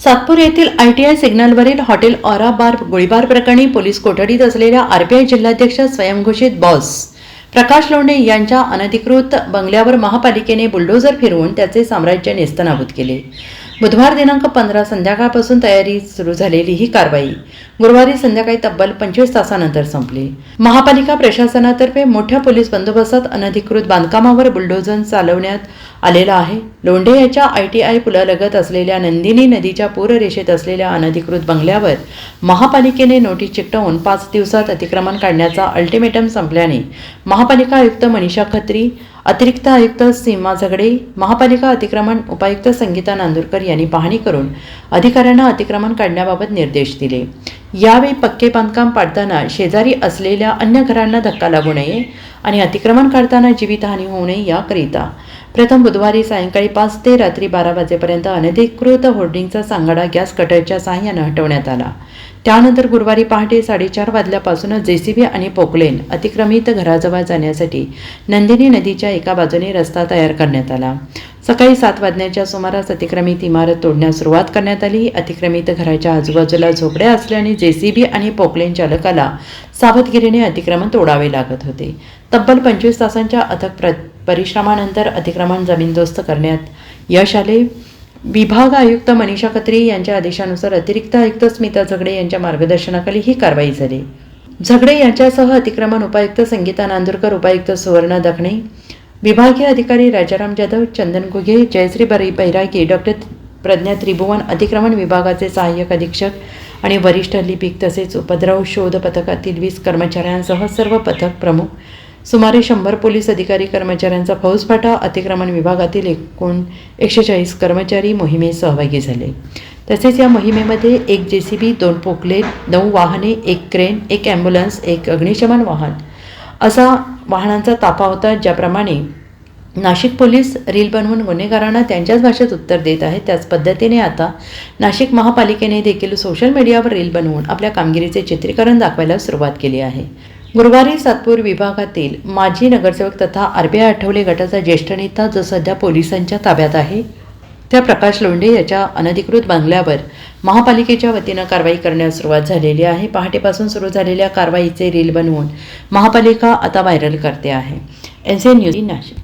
सातपूर येथील आयटीआय सिग्नलवरील hotel aura bar गोळीबार प्रकरणी पोलीस कोठडीत असलेल्या आरबीआय जिल्हाध्यक्ष स्वयंघोषित बॉस प्रकाश लोंढे यांच्या अनधिकृत बंगल्यावर महापालिकेने बुलडोझर फिरवून त्याचे साम्राज्य नेस्तनाबूत केले. बुधवार दिनांक पंधरा संध्याकाळपासून तयारी सुरू झालेली ही कारवाई गुरुवारी संध्याकाळी तब्बल पंचवीस तासानंतर संपली. महापालिका प्रशासनातर्फे मोठ्या पोलीस बंदोबस्तात अनधिकृत बांधकामावर बुलडोझर चालवण्यात आलेला आहे. लोंढे याच्या आय टी आय पुलालगत असलेल्या नंदिनी नदीच्या पूररेषेत असलेल्या अनधिकृत बंगल्यावर महापालिकेने नोटीस चिकटवून पाच दिवसात अतिक्रमण काढण्याचा अल्टिमेटम संपल्याने महापालिका आयुक्त मनीषा खत्री अतिरिक्त आयुक्त सीमा झगडे महापालिका अतिक्रमण उपायुक्त संगीता नांदुरकर यांनी पाहणी करून अधिकाऱ्यांना अतिक्रमण काढण्याबाबत निर्देश दिले. यावेळी पक्के बांधकाम पाडताना शेजारी असलेल्या अन्य घरांना धक्का लागू नये आणि अतिक्रमण काढताना जीवितहानी होऊ नये याकरिता. प्रथम बुधवारी सायंकाळी पाच ते रात्री बारा वाजेपर्यंत अनधिकृत होर्डिंगचा सांगाडा गॅस कटरच्या सहाय्यानं हटवण्यात आला. त्यानंतर गुरुवारी पहाटे साडेचार वाजल्यापासूनच जेसीबी आणि पोकलेन अतिक्रमित घराजवळ जाण्यासाठी नंदिनी नदीच्या एका बाजूने रस्ता तयार करण्यात आला. सकाळी सात वाजण्याच्या सुमारास अतिक्रमित इमारत तोडण्यास सुरुवात करण्यात आली. अतिक्रमित घराच्या आजूबाजूला झोपड्या असल्याने जेसीबी आणि पोकलेन चालकाला सावधगिरीने अतिक्रमण तोडावे लागत होते. तब्बल पंचवीस तासांच्या अथक प्र परिश्रमानंतर अतिक्रमण जमीनदोस्त करण्यात यश आले. विभाग आयुक्त मनीषा खत्री यांच्या आदेशानुसार अतिरिक्त आयुक्त स्मिता झगडे यांच्या मार्गदर्शनाखाली ही कारवाई झाली. झगडे यांच्यासह अतिक्रमण उपायुक्त संगीता नांदुरकर उपायुक्त सुवर्ण दखणे विभागीय अधिकारी राजाराम जाधव चंदन घुगे जयश्री बरी बैरागी डॉक्टर प्रज्ञा त्रिभुवन अतिक्रमण विभागाचे सहाय्यक अधीक्षक आणि वरिष्ठ लिपिक तसेच उपद्रव शोध पथकातील वीस कर्मचाऱ्यांसह सर्व पथक प्रमुख. सुमारे शंभर पोलीस अधिकारी कर्मचाऱ्यांचा फौजफाटा अतिक्रमण विभागातील एकूण एकशे चाळीस कर्मचारी मोहिमेत सहभागी झाले. तसेच या मोहिमेमध्ये एक जे सी बी दोन पोकलेट नऊ वाहने एक क्रेन एक ॲम्ब्युलन्स एक अग्निशमन वाहन असा वाहनांचा ताफा होता ज्याप्रमाणे नाशिक पोलीस रील बनवून गुन्हेगारांना त्यांच्याच भाषेत उत्तर देत आहेत. त्याच पद्धतीने आता नाशिक महापालिकेने देखील सोशल मीडियावर रील बनवून आपल्या कामगिरीचे चित्रीकरण दाखवायला सुरुवात केली आहे. गुरुवारी सातपूर विभागातील माजी नगरसेवक तथा आर बी आय आठवले गटाचा ज्येष्ठ नेता जो सध्या पोलिसांच्या ताब्यात आहे त्या प्रकाश लोंढे याच्या अनधिकृत बंगल्यावर महापालिकेच्या वतीनं कारवाई करण्यास सुरुवात झालेली आहे. पहाटेपासून सुरू झालेल्या कारवाईचे रील बनवून महापालिका आता व्हायरल करते आहे. N C news Nashik.